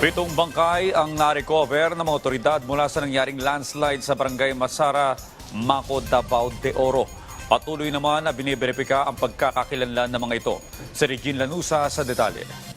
Pitong bangkay ang na-recover ng mga otoridad mula sa nangyaring landslide sa barangay Masara, Maco, Davao de Oro. Patuloy naman na biniberipika ang pagkakakilanlan ng mga ito. Si Regine Lanusa sa detalye.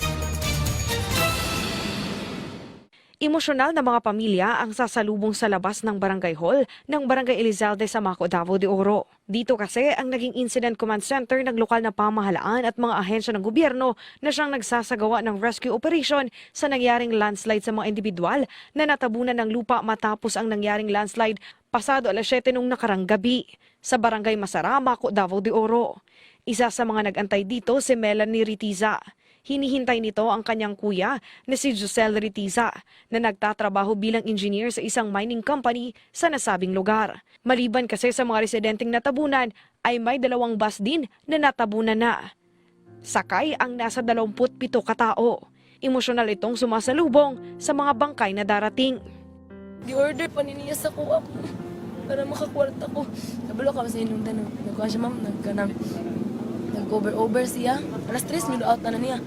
Emosyonal na mga pamilya ang sasalubong sa labas ng barangay hall ng Barangay Elizalde sa Maco, Davao de Oro. Dito kasi ang naging incident command center ng lokal na pamahalaan at mga ahensya ng gobyerno na siyang nagsasagawa ng rescue operation sa nangyaring landslide sa mga individual na natabunan ng lupa matapos ang nangyaring landslide pasado alas 7 nung nakarang gabi sa Barangay Masara, Maco, Davao de Oro. Isa sa mga nagantay dito si Melanie Ritiza. Hinihintay nito ang kanyang kuya na si Giselle Ritiza na nagtatrabaho bilang engineer sa isang mining company sa nasabing lugar. Maliban kasi sa mga residenteng natabunan ay may dalawang bus din na natabunan na. Sakay ang nasa 27 katao. Emosyonal itong sumasalubong sa mga bangkay na darating. Di-order pa ni niya sa kuha ko para makakwarta ko. Kabalo ka sa inong tanong. Nagkuha siya ma'am, nagkanam. Nag-over-over siya. Alas 3, milo out na na niya.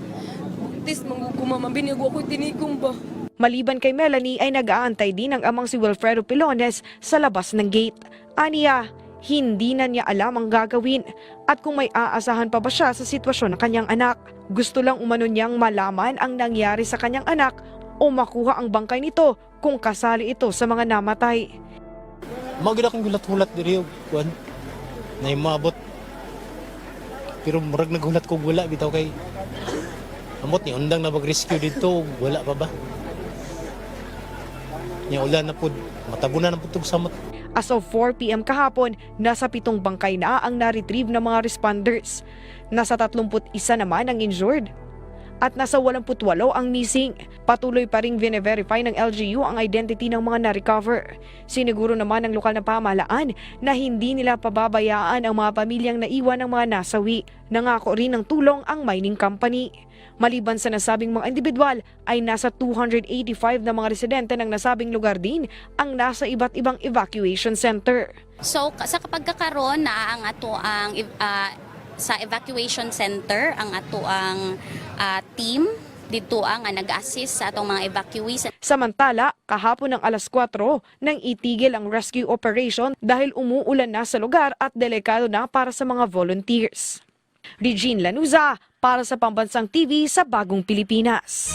Buntis, mangguguma, mabinig ako tinikom ba? Maliban kay Melanie ay nag-aantay din ang amang si Wilfredo Pilones sa labas ng gate. Aniya, hindi na niya alam ang gagawin at kung may aasahan pa ba siya sa sitwasyon ng kanyang anak. Gusto lang umano niyang malaman ang nangyari sa kanyang anak o makuha ang bangkay nito kung kasali ito sa mga namatay. Maganda kong gulat-hulat diri kuan. Na mabot. Pero murag naghulat ko wala bitaw kay Amot ni undang na mag-rescue dito, wala pa ba? Nya ulan na pud, matabunan na pud samot. As of 4 p.m. kahapon, nasa pitong bangkay na ang na-retrieve ng mga responders. Nasa 31 naman ang injured. At nasa 88 ang missing. Patuloy pa ring vine-verify ng LGU ang identity ng mga na-recover. Siniguro naman ng lokal na pamahalaan na hindi nila pababayaan ang mga pamilyang naiwan ng mga nasawi. Nangako rin ng tulong ang mining company. Maliban sa nasabing mga individual, ay nasa 285 na mga residente ng nasabing lugar din ang nasa iba't ibang evacuation center. So sa kapag kakaroon na ang ato ang ah, sa evacuation center ang ato ang ah, team dito ang nga nag-assist sa atong mga evacuees Samantala, kahapon ng alas 4 nang itigil ang rescue operation dahil umuulan na sa lugar at delikado na para sa mga volunteers. Regine Lanuza para sa Pambansang TV sa Bagong Pilipinas.